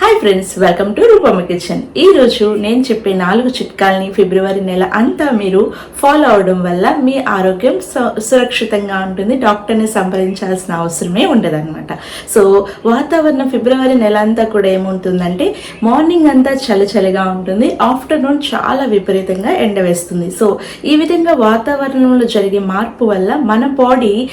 Hi friends welcome to Roopamma kitchen. ఈ రోజు నేను చెప్పే నాలుగు చిట్కాల్ని ఫిబ్రవరి నెల అంతా మీరు ఫాలో అవడం వల్ల మీ ఆరోగ్యం సు- సురక్షితంగా ఉంటుంది డాక్టర్ని సంప్రదించాల్సిన అవసరమే ఉండదన్నమాట. సో వాతావరణం ఫిబ్రవరి నెల అంతా కూడా ఏముంటుందంటే మార్నింగ్ అంతా చలి చలిగా ఉంటుంది ఆఫ్టర్నూన్ చాలా విపరీతంగా ఎండ వేస్తుంది. సో ఈ విధంగా వాతావరణంలో జరిగే మార్పు వల్ల మన బాడీ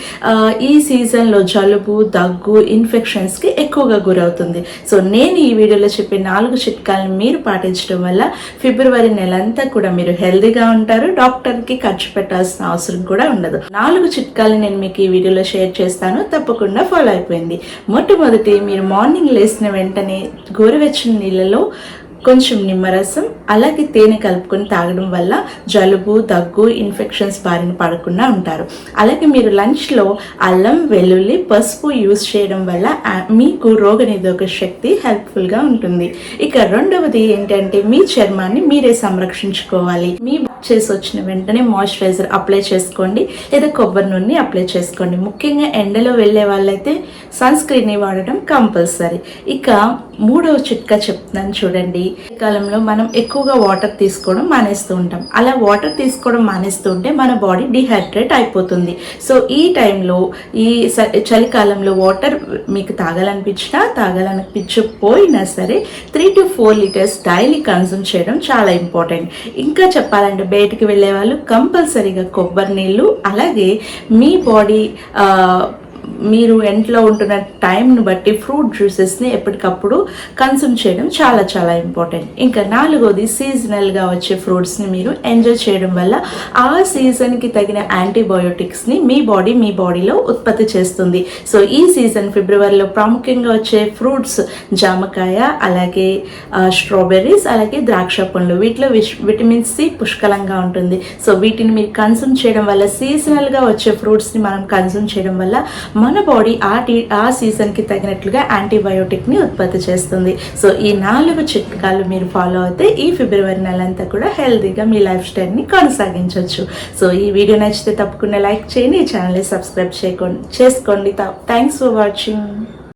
ఈ సీజన్లో జలుబు దగ్గు ఇన్ఫెక్షన్స్కి ఎక్కువగా గురవుతుంది. సో నేను ఈ వీడియోలో చెప్పే నాలుగు చిట్కాలను మీరు పాటించడం వల్ల ఫిబ్రవరి నెలంతా కూడా మీరు హెల్దీగా ఉంటారు. డాక్టర్కి ఖర్చు పెట్టాల్సిన అవసరం కూడా ఉండదు. నాలుగు చిట్కాలు నేను మీకు ఈ వీడియోలో షేర్ చేస్తాను. తప్పకుండా ఫాలో అయిపోయింది. మొట్టమొదటి మీరు మార్నింగ్ లేసిన వెంటనే గోరువెచ్చని నీళ్ళలో కొంచెం నిమ్మరసం అలాగే తేనె కలుపుకొని తాగడం వల్ల జలుబు దగ్గు ఇన్ఫెక్షన్స్ బారిన పడకుండా ఉంటారు. అలాగే మీరు లంచ్లో అల్లం వెల్లుల్లి పసుపు యూస్ చేయడం వల్ల మీకు రోగనిరోధక శక్తి హెల్ప్ఫుల్గా ఉంటుంది. ఇక రెండవది ఏంటంటే మీ చర్మాన్ని మీరే సంరక్షించుకోవాలి. మీ చేసి వచ్చిన వెంటనే మాయిశ్చరైజర్ అప్లై చేసుకోండి లేదా కొబ్బరి నూనె అప్లై చేసుకోండి. ముఖ్యంగా ఎండలో వెళ్ళే వాళ్ళైతే సన్ స్క్రీన్ని వాడడం కంపల్సరీ. ఇక మూడవ చిట్కా చెప్తున్నాను చూడండి. కాలంలో మనం ఎక్కువగా వాటర్ తీసుకోవడం మానేస్తూ ఉంటాం. అలా వాటర్ తీసుకోవడం మానేస్తూ ఉంటే మన బాడీ డిహైడ్రేట్ అయిపోతుంది. సో ఈ టైంలో ఈ స- చలికాలంలో వాటర్ మీకు తాగాలనిపించినా తాగాలనిపించకపోయినా సరే three to four litres daily consume చేయడం చాలా ఇంపార్టెంట్ ఇంకా చెప్పాలంటే బయటికి వెళ్ళే వాళ్ళు కంపల్సరీగా కొబ్బరి నీళ్ళు అలాగే మీ బాడీ మీరు ఇంట్లో ఉంటున్న టైంను బట్టి ఫ్రూట్ జ్యూసెస్ని ఎప్పటికప్పుడు కన్సూమ్ చేయడం చాలా చాలా ఇంపార్టెంట్ ఇంకా నాలుగోది సీజనల్గా వచ్చే ఫ్రూట్స్ని మీరు ఎంజాయ్ చేయడం వల్ల ఆ సీజన్కి తగిన యాంటీబయోటిక్స్ని మీ బాడీ మీ బాడీలో ఉత్పత్తి చేస్తుంది. సో ఈ సీజన్ ఫిబ్రవరిలో ప్రాముఖ్యంగా వచ్చే ఫ్రూట్స్ జామకాయ అలాగే స్ట్రాబెర్రీస్ అలాగే ద్రాక్ష పండ్లు. వీటిలో విటమిన్ సి పుష్కలంగా ఉంటుంది. సో వీటిని మీరు కన్సూమ్ చేయడం వల్ల సీజనల్గా వచ్చే ఫ్రూట్స్ని మనం కన్సూమ్ చేయడం వల్ల మన బాడీ ఆ టీ ఆ సీజన్కి తగినట్లుగా యాంటీబయోటిక్ని ఉత్పత్తి చేస్తుంది. సో ఈ నాలుగు చిట్కాలు మీరు ఫాలో అయితే ఈ ఫిబ్రవరి నెలంతా కూడా హెల్తీగా మీ లైఫ్ స్టైల్ని కొనసాగించవచ్చు సో ఈ వీడియో నచ్చితే తప్పకుండా లైక్ చేయండి ఈ ఛానల్ని సబ్స్క్రైబ్ చేయకండి చేసుకోండి. Thanks for watching